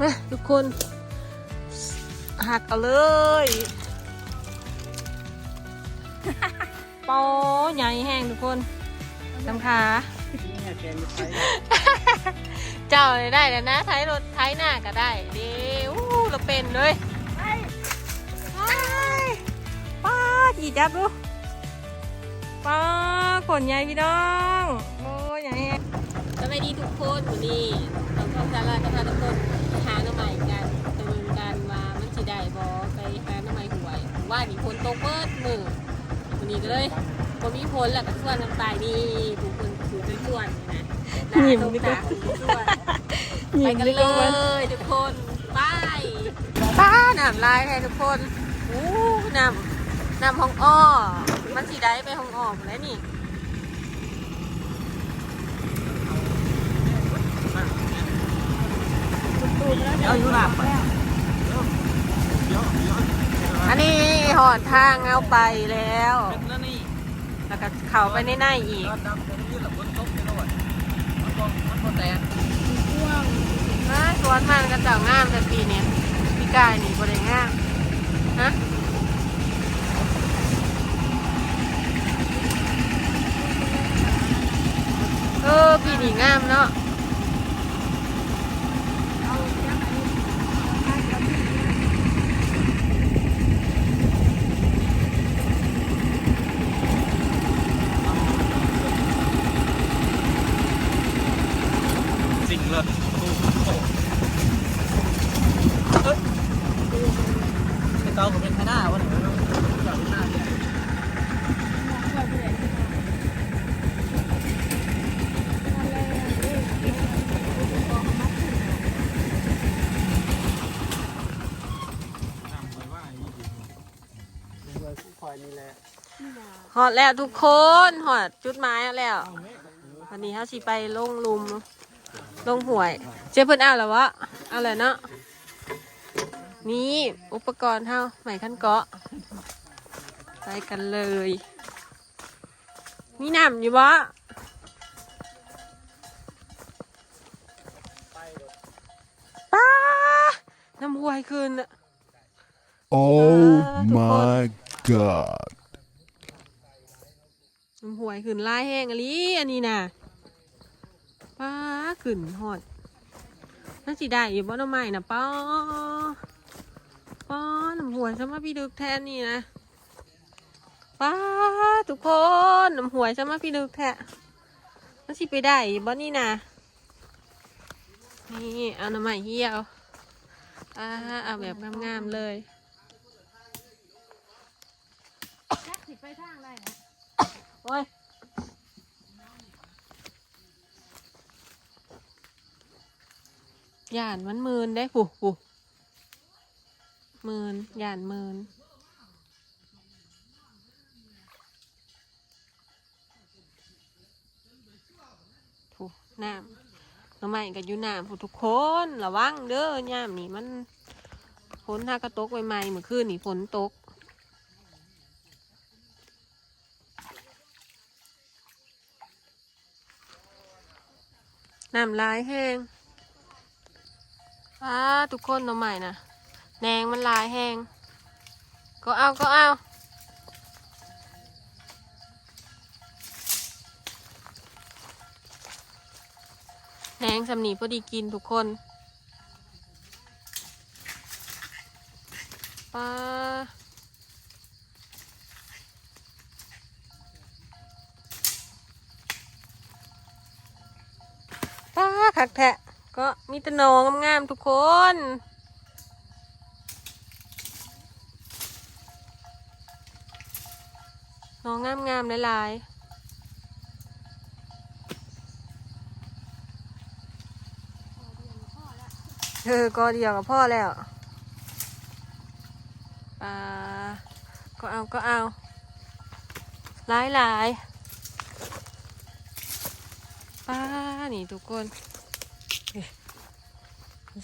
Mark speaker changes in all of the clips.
Speaker 1: มาทุกคนหักเอาเลยปอใหญ่แห้งทุกคนสำขาเจ้าได้แล้วนะไทยรถไทยหน้าก็ได้เดี๋ยวเราเป็นเลยไปป้าจีจับดูป้าขนใหญ่พี่น้องโอ้ใหญ่แฮะสวัสดีทุกคนวันนี้ เราต้องการลากับพาทุกคนไปหาหน่อใหม่กันไปเมืองกันว่ามันสิได้บอไปหาหน่อใหม่หวยว่ามีคนตกเบิดมือวันนี้ก็เลยพอมีคนแล้วก็ชวนกันไปนี่ผู้คนถือเป็นชวนนี่นะ
Speaker 2: หยิบ
Speaker 1: ต
Speaker 2: ดี
Speaker 1: ก
Speaker 2: กว่า
Speaker 1: ตาชวนไปกันเลยทุกคนไปป้าน้ำลายแทนทุกคนอู้น้ำน้ำห้องอ้อมันสีได้ไปห้องอ้อหมดแล้วนี่
Speaker 3: อัน
Speaker 1: นี้หอดทางเอาไปแล้ว
Speaker 3: แล้ว
Speaker 1: ก็เข้าไปในในอีก
Speaker 3: ตอนดำเป็นยืดหลับบนโต๊ะไปโลดมันบ่มันบ่แตก
Speaker 1: นะสวนมันก็เจ้างามแต่ปีนี้ปีกายนี่บริงามฮะเออปีนี้งามเนาะ
Speaker 3: สิ่งเลยตู้โต๊ะเอ้ยไอ้เตาก็เป็นข้างหน้าวะเนี่ยข้างหน้าเนี่ย
Speaker 1: หอดแล้วทุกคนหอดจุดไม้แล้ว วันนี้เขาสิไปลงลุมลงหวย เจ้าเพิ่นเอาแล้ววะเอาเลยเนาะนี่อุปกรณ์เท่าใหม่ขั้นเกาะไปกันเลย มีน้ำอยู่วะป้าน้ำหวยคืนน่ะ
Speaker 4: Oh
Speaker 1: Ah,
Speaker 4: my god.
Speaker 1: น้ำหวยขึ้นลายแห้งอะลีอันนี้น่ะป้าขึ้นหอดน่าสิได้อยู่บ่น้ำใหม่นะป้าป้าน้ำหวยสมาพี่ดึกแทนนี่นะป้าทุกคนน้ำหวยสมาพี่ดึกแทนน่าสิไปได้อยู่บ่นี่นะนี่เอาน้ำใหม่เหี่ยวอ่าเอาแบบงามๆเลย
Speaker 2: ไปทางได้นะ
Speaker 1: โอ้ยย่านมันมืนได้ผู้ผู้มืนหย่านมืนผู้น้ำน้ำใหม่กับยูน้ำผู้ทุกคนระวังเด้อย่ามนี่มันฝนถ้ากระตกใหม่ๆเมื่อคืนนี่ฝนตก น้ำลายแห้งว้าทุกคนน้องใหม่นะแดงมันลายแห้งก็เอาก็เอาแดงสำนีพอดีกินทุกคนป้าป้า คักแทะก็มีแต่หนองงามๆทุกคนนองงามๆหลายๆเออก็เดียวกับพ่อแล้วอ่าก็เอาก็เอาหลายหลายๆป้านี่ทุกคน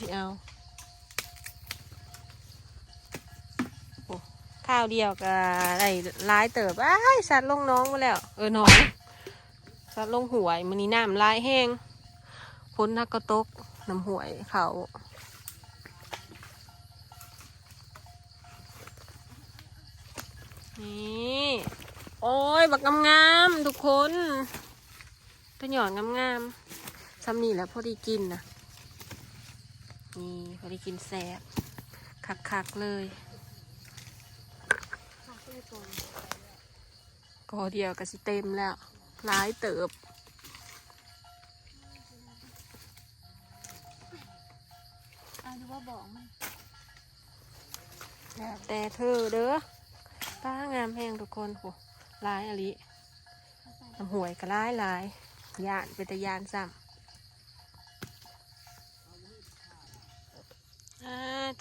Speaker 1: สิเอาข้าวเดียวกับอะไรลายเติบไอ้สัตว์ลงน้องมาแล้ว เออน้องสัตว์ลงหวยมันนี่น้ำลายแห้งพ้นนักกระตกน้ำหวยเขานี่โอ้ย บักงามๆทุกคนตัวหย่อนงามๆซ้ำนี่แหละพอดีกินนะ นี่พอดีกินแซ่บคักๆเลยก็เดียวก็สิเต็มแล้วหลายเติบ
Speaker 2: เอาดูว่าบอกมัน
Speaker 1: แล้วแต่เธอเด้อป้างามแพงทุกคนโหหลายอะลิน้ำหวยก็หลายหลายยานเป็นตะยานซ้ำ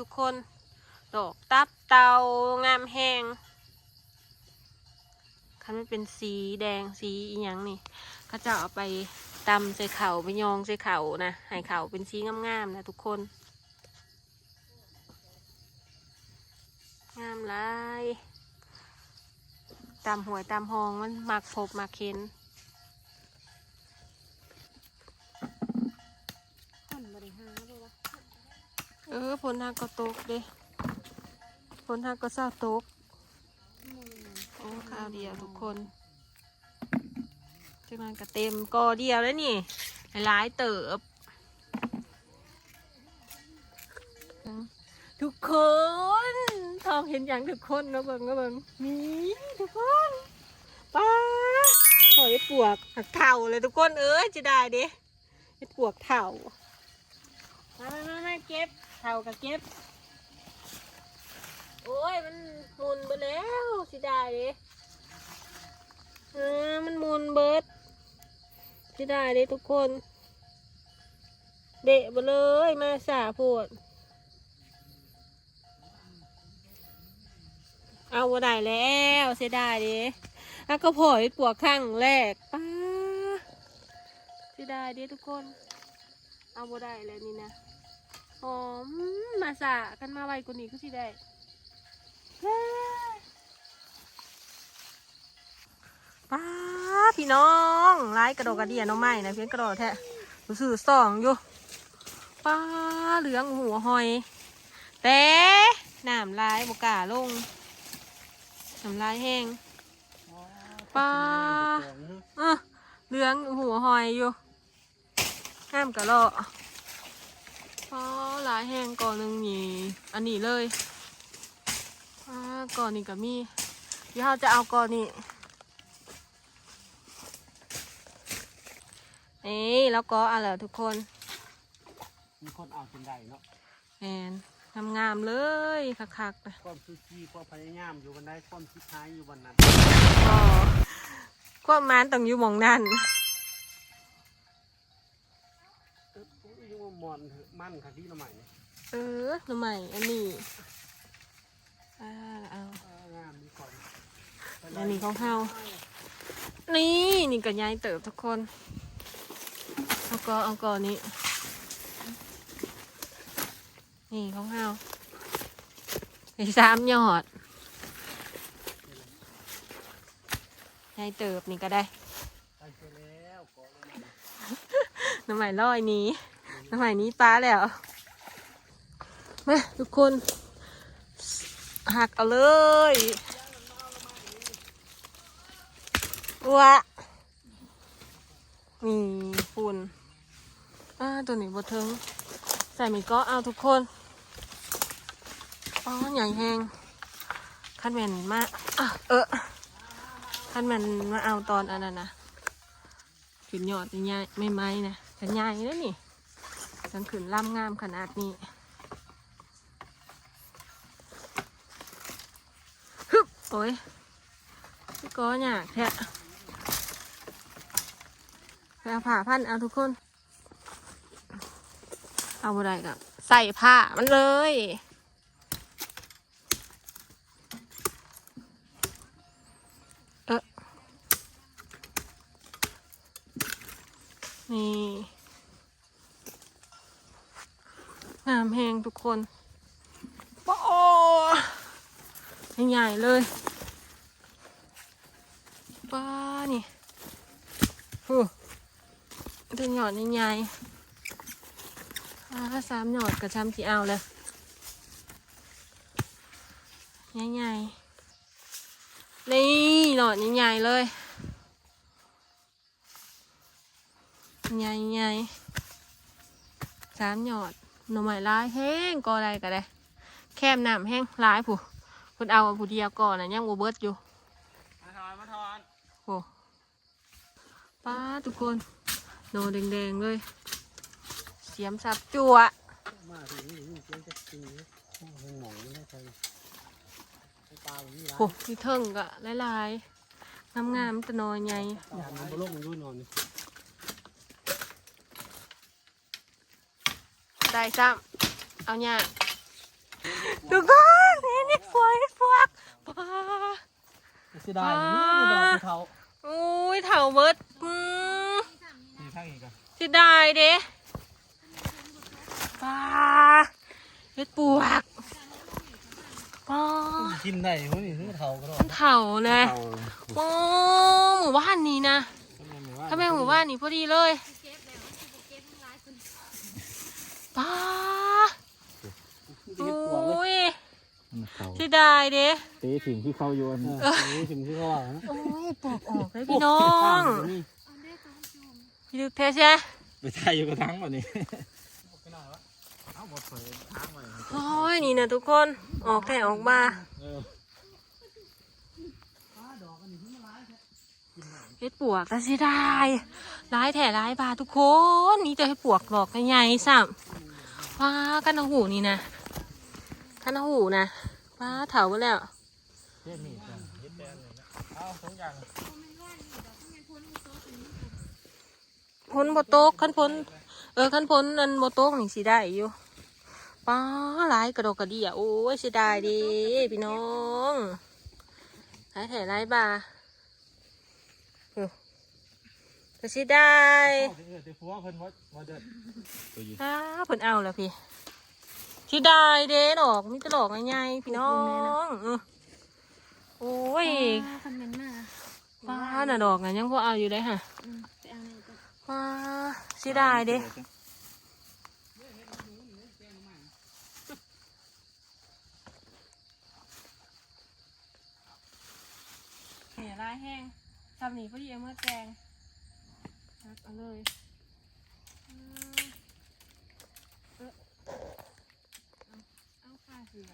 Speaker 1: ทุกคน ดอกตับเตางามแหงคันมันเป็นสีแดงสีอีหยังนี่เขาจะเอาไปตำใส่เข่าไปยองใส่เข่านะให้เข่าเป็นสีงามๆนะทุกคน งามลายตามหวยตามหองมันมักพบมักเห็น
Speaker 2: คน
Speaker 1: เออผลทางก็ตกเด้ผลทางก็เศร้าตก โอ้ข้าวเดียวทุกคนจังนั้นก็เต็มกอเดียวแล้วนี่หลายเติบ ทุกคน ทองเห็นอย่างทุกคนนะเบิงนะเบิงนี่ทุกคนป้าหอยปวกหักเข่าเลยทุกคนเอ้ยจะได้เด้อ้ปวกเข่า มามามามาเก็บ เข่ากับเก็บ โอ้ย มันหมุนไปแล้วสิได้เด้เออมันหมุนเบิดสิได้เด้ทุกคน เดะไปเลยมาสาพูดเอาบ่ได้แล้วเสียดายดิแล้วก็พอยปวกข้างแรกป้าเสียดายดิทุกคน เอาบ่ได้แล้วนี่นะ หอมมาสะกันมาไวกว่านี้ก็สิได้เฮ้ยป้าพี่น้องไล่กระโดดกระเดียน้องใหม่นะเพียงกระโดดแท้รู้สึกสองอยู่ป้าเหลืองหัวหอยแต่น้ำลายบกล้าลงน้ำลายแห้งปลาเออเหลืองหัวหอยอยู่ห้ามกะเลาะ พอหลายแห้งก่อนหนึ่งนี่อันนี้เลยอ่าก่อนนี้ก็มีเดี๋ยวเราจะเอาก่อนนี้นี่แล้วก็อะไรทุกคน
Speaker 3: มีคนเอาจนได้เนาะ
Speaker 1: แอนทำงามเลยคักๆเลย
Speaker 3: ความซูซีความพยายามอยู่วันใดความคิดท้ายอยู่วันนั้น
Speaker 1: ก็ความหมานต้องอยู่หมองนั่น
Speaker 3: มอนเถอะมั่นค่ะที่ละใหม่เนี่ย
Speaker 1: เออทำไมอันนี้อ่าเอา
Speaker 3: เอองามดีก่อน
Speaker 1: อันนี้ของเฮานี่นี่ก็ยายเติบทุกคนเอาก็เอาก่อนนี้นี่ของเฮาไอ้สามยอดยายเติบนี่ก็ได้
Speaker 3: ไปเจอแล้วก่อนละใหม่
Speaker 1: น้ำใหม่ลอยหนี้ น้ำหม่หนี้ป้าแล้ว มาทุกคน หักเอาเลยวะมีฝุ่นอ่าตัวนี้บดเทิงใส่มีก็เอาทุกคนอ๋อใหญ่แหงขั้นแมนมาอะเออขั้นแมนมาเอาตอนอันนั้นนะขึ้นยอดใหญ่ไม่ไม้นะกันใหญ่แล้วนี่ จังขึ้นล่ำงามขนาดนี้ฮึบโอ้ยพี่ก็อยากแท้ไปเอาผ้าพันเอาทุกคน เอาอะไรกับใส่ผ้ามันเลยเออนี่ งามแหงทุกคนโอ้ใหญ่ๆเลยป้านี่ฮู้เป็นหยอดใหญ่ๆอ่าสามหยอดกับช้ำสีเอาเลยใหญ่ๆนี่หนอนใหญ่ๆเลยใหญ่ๆสามหยอด หน่อไม้ลายแห้งก็อะไรก็ได้ แคมน้ำแห้งลายผู้คนเอาผู้เดียวก่อนนะยังบ่เบิดอยู่
Speaker 3: มาทอนมาทอน
Speaker 1: โอ้ป้าทุกคนโนแดงๆเลย เสียมสับจั่ว
Speaker 3: มาถึงนี่นี่เจ๊จะกินนี่มันหมองไม่ได้ใครปลาแบบนี้ร้าย
Speaker 1: โอ้ที่เทิงก็หลายๆงามๆแตะนอยใหญ่
Speaker 3: อย่ามันบลงมันยุ่นนอนนี่
Speaker 1: ได้ซ้ำเอาเนี่ยทุกคนนี่นี่ฟวกนี่ฟวกป้า
Speaker 3: เสียดายนี่ดอกเขา
Speaker 1: อุ้ยเถาเบิดอืม
Speaker 3: นี่ข้างอีกอะ
Speaker 1: เสิได้เด้ป้าเฮ็ดปวกป้า
Speaker 3: กินได้เพราะนี่คือเทาก็ได้
Speaker 1: มันเถาเลย
Speaker 3: เทา
Speaker 1: โอ้หมู่บ้านนี้นะถ้าแม่หมู่บ้านนี้พอดีเลย
Speaker 2: เก็บแล้วมันสิบ่เก็บทั้งหลายคน
Speaker 1: ป้า
Speaker 3: เก็บปวกเลย
Speaker 1: อุ้ย
Speaker 3: เทา
Speaker 1: เสิได้เด้
Speaker 3: เตะถึงที่เขาโยนเออถึงที่เขาว่านะ
Speaker 1: โอ้ยปวกออกเลยพี่น้อง
Speaker 2: เอาได้ตัวจุ่ม
Speaker 1: พี่ลึกแท้ใช่
Speaker 3: ไปถ่ายอยู่กระทั้งวันนี้ไปหน่อยวะเอาหมดเผยทั้งเลย
Speaker 1: โอ้ยนี่นะทุกคน ออกแต่ออกมา
Speaker 3: เฮ็
Speaker 1: ดปวกก็สิได้ร้ายแถร้ายบาทุกคนนี่จะให้ปวกหลอกใหญ่ๆซ้ำว้ากันเอาหูนี่นะกันเอาหูนะว้าเถาไปแล้ว
Speaker 3: กันแลยนะเอาสองอย่าง
Speaker 1: พ้นบโต๊กขั้นพ้นเออขั้นพ้นนันบโต๊กนี่สิได้อยู่ป้าหลายกระดกกระเดียโอ้ยสิได้ดีพี่น้องหลายแถร้ายบาเออ ก็สิได้
Speaker 3: เออแต่ฟัวเพิ่นว่าว่าเดิน
Speaker 1: อ้าเพิ่นเอาแล้วพี่สิได้เด้ดอกมีแตดอกง่ายๆพี่น้องเออโอ้ย
Speaker 2: ป้าคอมเมนต์มา
Speaker 1: ป้าน่ะดอกน่ะยังพอเอาอยู่ได้อค่ะ
Speaker 2: อืมไปเอาในตัว
Speaker 1: ป้าสิได้เด้เนี่ยลายแห้งทำหนีพอดีเอามื่อแกง ครับเอาเลยเออเอาเอาค่าเสีย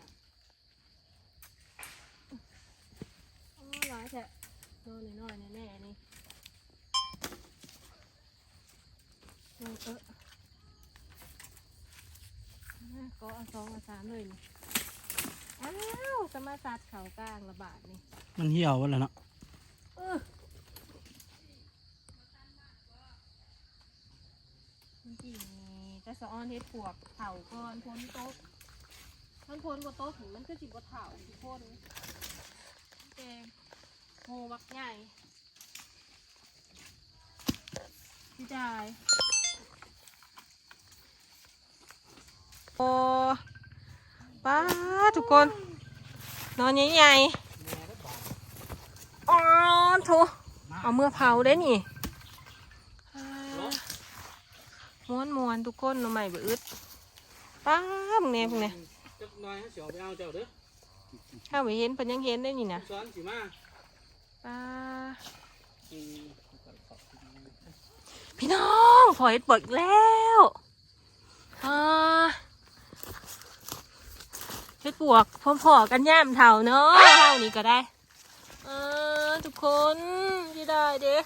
Speaker 1: โอ้ร้ายแท้โดนน้อยๆแน่ๆนี่เออเออก็เอาสองเอาสามเลยนี่อ้าวจะมาสัดเขากลางระบาดนี่
Speaker 3: มันเหี่ยววะแล้วเนาะ
Speaker 1: เออ จริงๆแต่สะออนเฮ็ดปวกเถาก่อนพ้นโต๊ะมันพ้นบนโต๊ะถึงมันก็สิบเถาทุกคนแกงโหบักใหญ่พี่จายโอ้ป้าทุกคน นอนใหญ่ๆอ๋อโถเอาเมื่อเผาได้นี่อ่า ม้วนมวนๆทุกคนหน่อใหม่เบอึดป้าพวกเนี้พวกเนี้ย
Speaker 3: จักหน่อยให้เสียวไปเอาเจ้าเด้อ
Speaker 1: ถ้าไปเห็นเพิ่นยังเห็นได้นี่นะ
Speaker 3: ซ้อนสิมา
Speaker 1: ป้า
Speaker 3: อืม
Speaker 1: พี่น้องพอเห็ดเปิดอีกแล้วอ่าเฮ็ดปวกพอๆกันย่ามเท่าเนาะเท่านี้ก็ได้อ่าทุกคนที่ได้เด้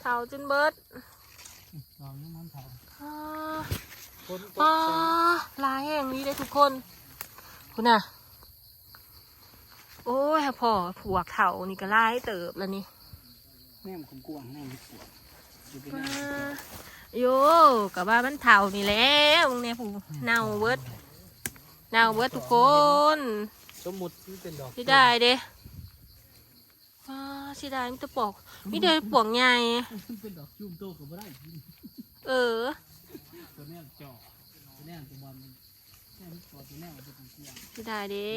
Speaker 1: เท่าจนเบิด
Speaker 3: ลองน้ำมันเผา
Speaker 1: อ่า
Speaker 3: คนต
Speaker 1: ป้ากลายแห่งนี้เลยทุกคน คุณน่ะ โอ้ยพอผัวเขานี่ก็ลายเติบแล้วนี่
Speaker 3: แนมของกวางแนมปวดอยู่เป็น
Speaker 1: ป้า
Speaker 3: แนม
Speaker 1: โยกับว่ามันเท่านี่แหล้วเนี่ยผู้เน่าเบิดเน่าเบิดทุกคน
Speaker 3: สมมุติมันเป็นดอก
Speaker 1: สิได้เด้ป้าสิได้มีแต่ปอกมีแต่ปวกใหญ่
Speaker 3: มันเป็นดอกจุ่มโตก็บ่ได้
Speaker 1: เออ
Speaker 3: ตัวแนมเจาะตัวแนมตัวบอลแนมตัวตัวแนมตัวกวาง
Speaker 1: สิได้เด้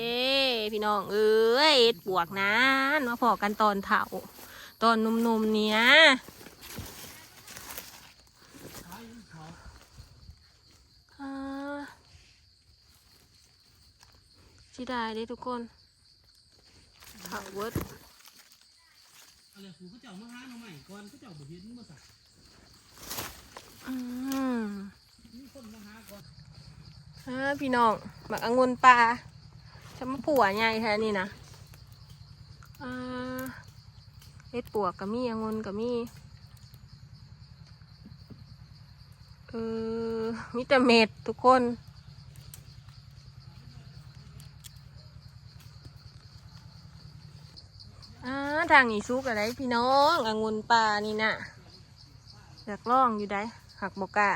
Speaker 1: พี่น้องเอ้ยปวกนั้นมาพอกันตอนเถาตอนนุ่มๆเนี้ยอ่าสิได้เด้ทุกคนเขาเวิร์ด
Speaker 3: อะไรกูก็เจ้ามาหาหน่อใหม่ก่อนก็เจ้าบ่เห็นบ่สัก
Speaker 1: อืม
Speaker 3: มีคนมาหาก่อน
Speaker 1: อ่าพี่น้องหมักองุ่นปลาฉันมาผัวใหญ่แท้นี่นะอ่าเฮ็ดปวกกับมีองุ่นกับมีเออมีแต่เม็ดทุกคนอ่าทางนี้ซุกอะไรพี่น้ององุ่นปลานี่น่ะอยากล่องอยู่ได้หักบกล้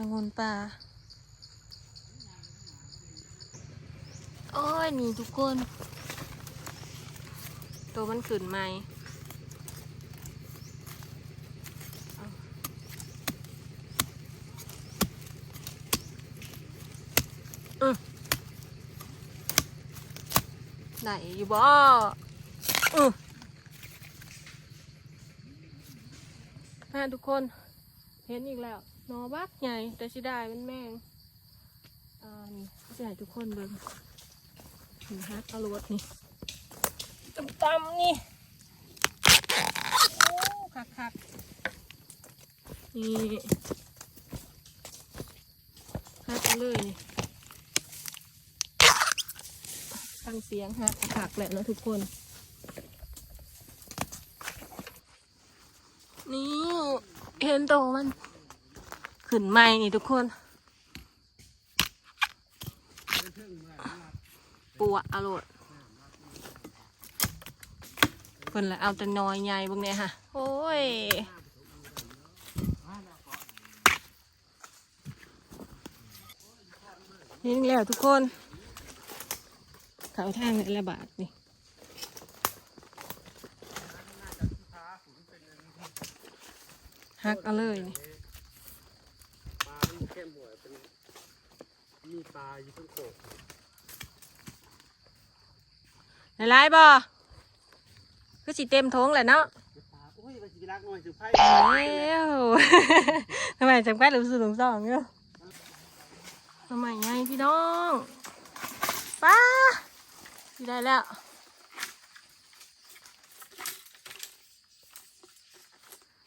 Speaker 1: องุนปลาโอ้ย นี่ทุกคน ตัวมันขึ้นไหมาอืมได้อยู่บ่อือน่าทุกคน เห็นอีกแล้ว นอบักใหญ่แต่สิได้มันแมงอ่านี่จะให้ทุกคนเบิ่งนี่ฮะเอารวดนี่ตำๆนี่โอ้คักคักๆนี่ฮักเอาเลยนี่ฟังเสียงฮะคักแหละนะทุกคนนี่เห็นโตวมัน ขึ้นใหม่นี่ทุกคนปัวอร่อยเพิ่นละเอาแต่น้อยใหญ่เบางเนี่ยค่ะ โอ้ยนี่แล้วทุกคนเขาทางนี่ละบาทนี่ฮักเอาเลยนี่
Speaker 3: ปลามันเข้มหัวเป็น มีปลาอยู่ทั้งโขก
Speaker 1: หลายๆบ่คือสิเต็มท้องแหละเนาะ
Speaker 3: ปลาโอ้ยไปสิรักหน่อยสิไพ่
Speaker 1: แล้วทำไมจำกัดหรือสูงสองเนาะทำไมไงพี่น้องป้าพี่ได้แล้ว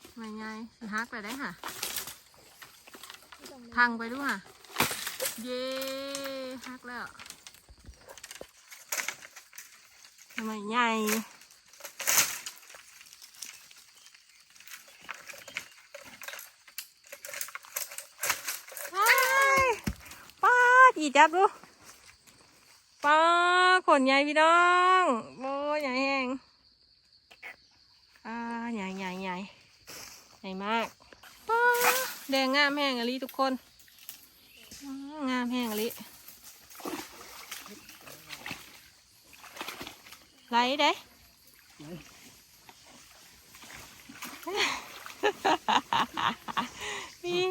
Speaker 1: ทำไมไงสิฮักไปได้ค่ะพังไปดูค่ะ เย้ฮักแล้วทำไมไงว้าป้าดีจับดูป้าขนใหญ่พี่น้องโอ้ยใหญ่แหงอ่าใหญ่ใหญ่ใหญ่ใหญ่มากป้าแดงงามแห้งอะลิทุกคน งามแห้งลิไหลเด้อิ๊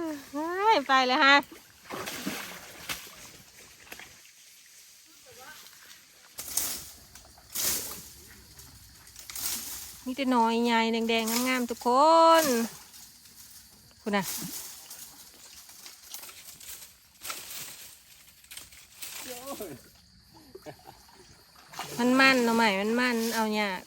Speaker 1: วเฮ้ยไปเลยฮะนี่จะน้อยใหญ่แดงๆงามๆทุกคนคุณน่ะ มันมันเนาะใหม่มันมันเอาเนี่ยาก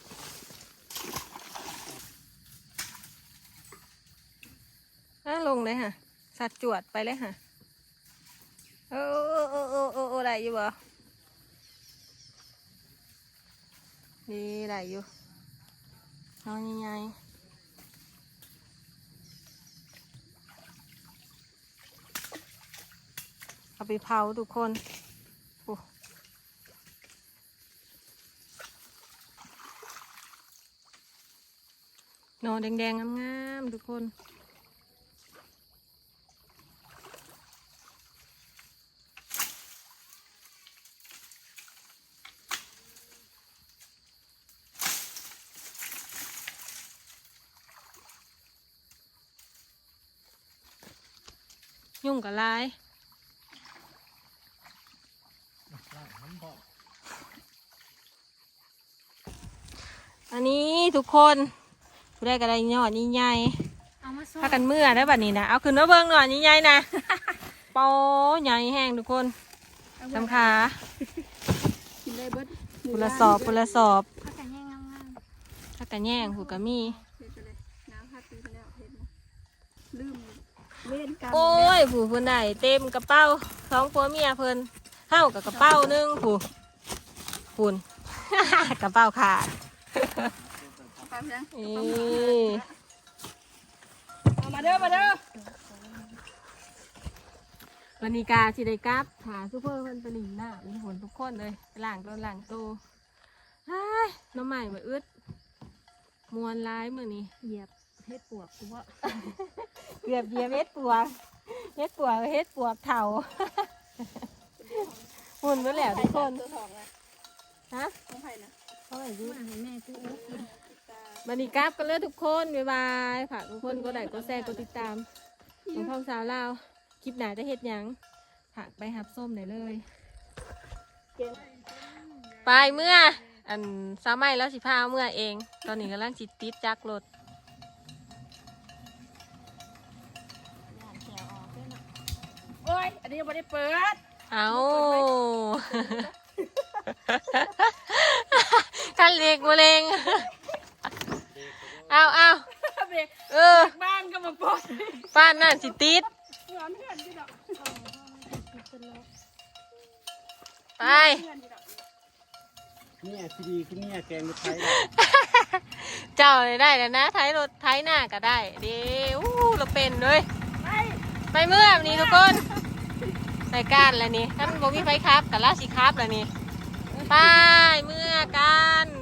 Speaker 1: อะลงเลยค่ะ สัดจวดไปเลยค่ะโอ้โอ้โอ้โอ้โอ้ได้อยู่บ่ดีได้อยู่น้องใหญ่ๆเอาไปเผาทุกคนโอ้ห นอแดงๆงามๆทุกคน ยุ่งกับลายอันนี้ทุกคน ผู้ได้กระไดหยอดนี่ใหญ่
Speaker 2: เอามาส่ง
Speaker 1: พากันเมื่อได้บัดนี้นะเอาขึ้นมาเบิ้งหน่อยนี่ใหญ่นะปอใหญ่แห้งทุกคนสำขา
Speaker 2: กินได้เบิด
Speaker 1: ปุละสอบปุละสอบ
Speaker 2: พักกันแห้งงาม
Speaker 1: ถ้ากะแย่งหูกะมี
Speaker 2: ๆเฮ็ดไปเลยน้ำพักปีไปแล้วเฮ็ดนะลืมเล่นกัน
Speaker 1: โอ้ยผู้เพิ่นได้เต็มกระเป๋าสองผัวเมียเพิ่นเท่ากับกระเป๋าหนึงผู้ปุ่นกระเป๋าขาด
Speaker 2: ไป เพียง
Speaker 1: นี่
Speaker 2: เอามาเด้อมาเด้อ
Speaker 1: วันนี้กาสิได้กลับหาซูเปอร์เพิ่นไปหลินหน้ามีผลทุกคนเลยไปล้างต้นล้างตัวเฮ้ยน้องใหม่มาอึดมวนร้ายมือนี้
Speaker 2: เหยียบเฮ็ดปวกกูว่า
Speaker 1: เกือบเหยียบเฮ็ดปวกเฮ็ดปวกเฮ็ดปวกเถาหุ่นไปแล้วทุกคน
Speaker 2: ตัวทองนะ
Speaker 1: ฮะ
Speaker 2: ของไผ่นะ
Speaker 1: เขาไหนดู
Speaker 2: ให้แม่กูอู้กิน
Speaker 1: บันนี้กราฟกันเลยทุกคนบ๊ายบายฝากทุกคนก็ได้ก็แชร์ก็ติดตามของพ่อสาวลาวคลิปไหนจะเฮ็ดหยังฝากไปหับส้มได้เลย ไปเมื่อ อันสาวไม่แล้วสิพาเมื่อเอง ตอนนี้กำลังจิตติดจักรถ
Speaker 2: โอ้ย อันนี้ยังไม่ได้เปิด
Speaker 1: เอา คันเล็กมาเลง เอาเอา
Speaker 2: เบรก
Speaker 1: เออ
Speaker 2: บ้านก็มาปด
Speaker 1: ป้านนั่นสิติด
Speaker 2: ร้อนเพื่อนที่ดอก
Speaker 1: ไป
Speaker 2: เพื่อนที่ดอก
Speaker 3: เนี่ยที่ดีคือเนี่ยแกงรถไทย
Speaker 1: เจ้าเลยได้แล้วนะไทยรถไทยหน้าก็ได้เดี๋ยวอู้เราเป็นเลย
Speaker 2: ไป
Speaker 1: ไปเมื่อนี้ทุกคนไปการแล้วนี่ท่านบอกมีไฟครับกับลาสิครับแล้วนี่ไปเมื่อกัน